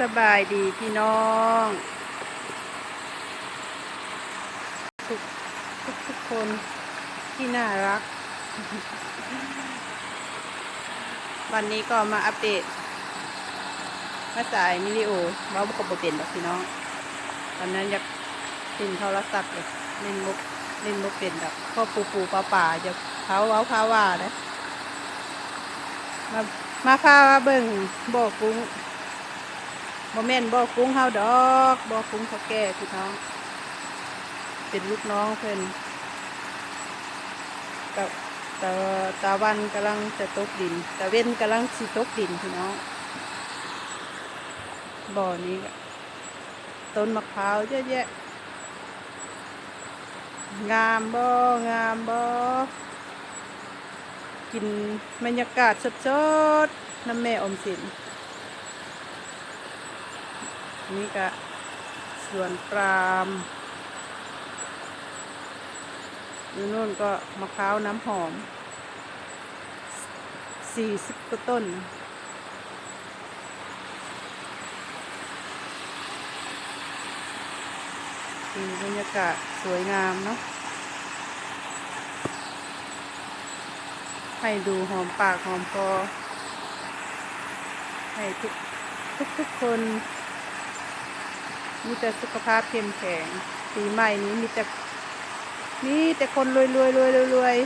สบายดีพี่น้อง ทุกทุกทุกคนที่น่ารัก วันนี้ก็มาอัปเดตมาจ่ายมิลิโอเว่าบุกบเป็นดอกพี่น้องตอนนั้นอยากตินโทรศัพท์เลยเล่นมุกเล่นมุกเป็นแบบพ่อปูปูป่าป่าจะเขาเอาพาว่านะมามาพาเบิ่งบ่อกุ้ง บ่แม่นบ่อกุ้งเฮาดอกบ่อกุ้งเขาแก่พี่น้องเป็นลูกน้องเพิ่นตะตะตะวันกำลังจะตกดินตะเว้นกำลังสิตกดินพี่น้องบ่อนี้ต้นมะพร้าวเยอะแยะงามบ่งามบ่กินบรรยากาศสดๆน้ำแม่อมสิน นี่ก็สวนปรามอยู่นู่นก็มะพร้าวน้ำหอมสี่สิบกว่าต้นมีบรรยากาศสวยงามเนาะ ให้ดูหอมปากหอมคอให้ทุกทุกทุกคน มีแต่สุขภาพเข้มแข็งปีใหม่นี้มีแต่มีแต่คนรวยรวยรวยรวยรวย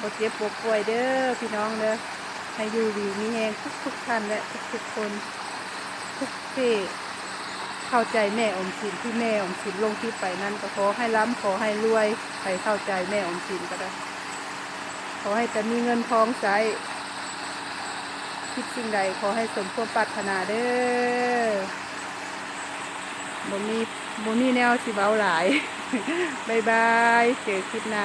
บ่เจ็บบ่ป่วยเด้อพี่น้องเด้อให้อยู่ดีมีแรงทุกทุกท่านและทุกทุกคนทุกที่เข้าใจแม่อมสินที่แม่อมสินลงที่ไปนั่นก็ขอให้ร่ำขอให้รวยใครเข้าใจแม่อมสินก็ได้ขอให้แต่มีเงินทองใช้คิดสิ่งใดขอให้สมความปรารถนาเด้อ บ่มีบ่มีแนวสิเบาหลายบายบาย เจอคลิปหน้า